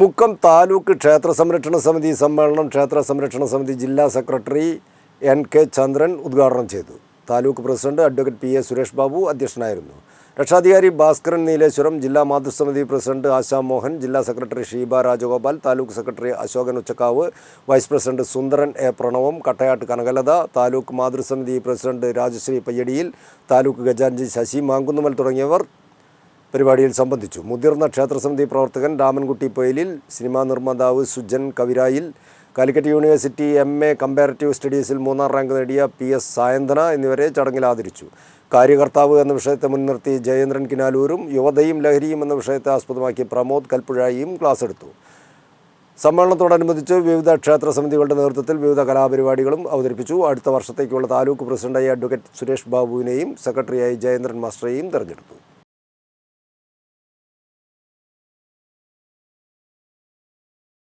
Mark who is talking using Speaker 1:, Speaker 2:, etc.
Speaker 1: മുക്കം താലൂക്ക് ക്ഷേത്ര സംരക്ഷണ സമിതി സമ്മേളനം ക്ഷേത്ര സംരക്ഷണ സമിതി ജില്ലാ സെക്രട്ടറി എൻ കെ ചന്ദ്രൻ ഉദ്ഘാടനം ചെയ്തു. Taluk president advocate P A Suresh Babu അധ്യക്ഷനായിരുന്നു. രക്ഷാധികാരി ഭാസ്കരൻ നീലേശ്വരം ജില്ലാ മാതൃസമിതി പ്രസിഡന്റ് ആശാ മോഹൻ ജില്ലാ secretary Sheeba Rajagopal taluk secretary Asokan Uchakkavu vice president Sundaran A Pranavam Kattayattu Kanakalatha taluk മാതൃസമിതി പ്രസിഡന്റ് രാജശ്രീ പയ്യടിയിൽ താലൂക്ക് ഖജാൻജി ശശി മാങ്കുന്നുമൽ തുടങ്ങിയവർ പരിപാടിയിൽ സംബന്ധിച്ചു. മുതിർന്ന ക്ഷേത്രസമിതി പ്രവർത്തകൻ രാമൻകുട്ടി പൊയിലിൽ സിനിമാ നിർമ്മാതാവ് Sujan കവിരായിൽ Calicut university M A comparative സ്റ്റഡീസിൽ മൂന്നാം റാങ്ക് നേടിയ പി എസ് സായന്തന എന്നിവരെ ചടങ്ങിൽ ആദരിച്ചു. കാര്യകർത്താവ് എന്ന വിഷയത്തെ മുൻനിർത്തി ജയേന്ദ്രൻ കിനാലൂരും യുവതയും ലഹരിയും എന്ന വിഷയത്തെ ആസ്പദമാക്കി പ്രമോദ് കൽപ്പുഴായിയും ക്ലാസ് എടുത്തു. സമ്മേളനത്തോടനുബന്ധിച്ച് വിവിധ ക്ഷേത്ര സമിതികളുടെ നേതൃത്വത്തിൽ വിവിധ കലാപരിപാടികളും അവതരിപ്പിച്ചു. അടുത്ത വർഷത്തേക്കുള്ള താലൂക്ക് പ്രസിഡന്റായി അഡ്വക്കേറ്റ് സുരേഷ് ബാബുവിനെയും സെക്രട്ടറിയായി ജയേന്ദ്രൻ മാസ്റ്ററേയും തെരഞ്ഞെടുത്തു.